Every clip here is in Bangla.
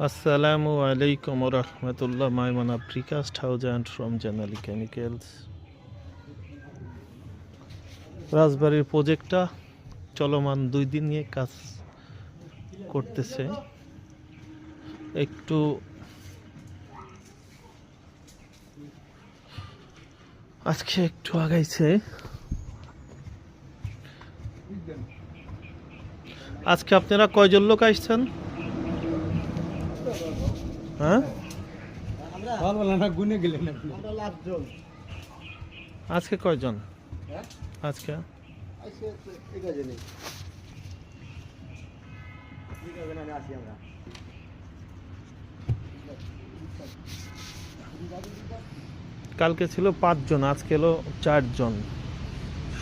আসসালামু আলাইকুম রহমতুল্লাহ Maimana precast house and from general chemicals রাজবাড়ির প্রজেক্টটা চলমান দুই দিন নিয়ে কাজ করতেছে। একটু আজকে একটু আগাইছে। আজকে আপনারা কয়জন লোক আসছেন হ্যাঁ? গুনে গেলেন আজকে কয়জন? হ্যাঁ? আজকে? কালকে ছিল পাঁচজন আজকে এলো চারজন।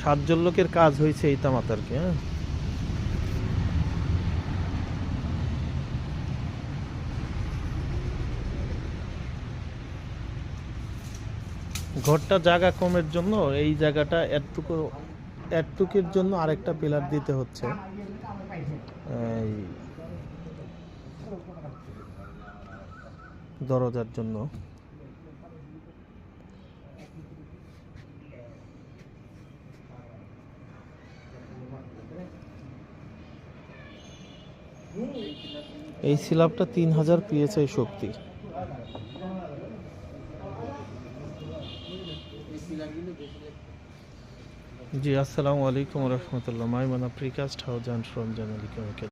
সাতজন লোকের কাজ হয়েছে এই তামাতারকে হ্যাঁ? ঘরটা জায়গা কমের জন্য, এই জায়গাটা এতটুকু, এতটুকুর জন্য আরেকটা পিলার দিতে হচ্ছে। দরজার জন্য। এই সিলাবটা তিন হাজার পিএসআই শক্তি। জি আসসালামু আলাইকুম রহমতুল্লাহ। Maimana precast house and from Janali chemical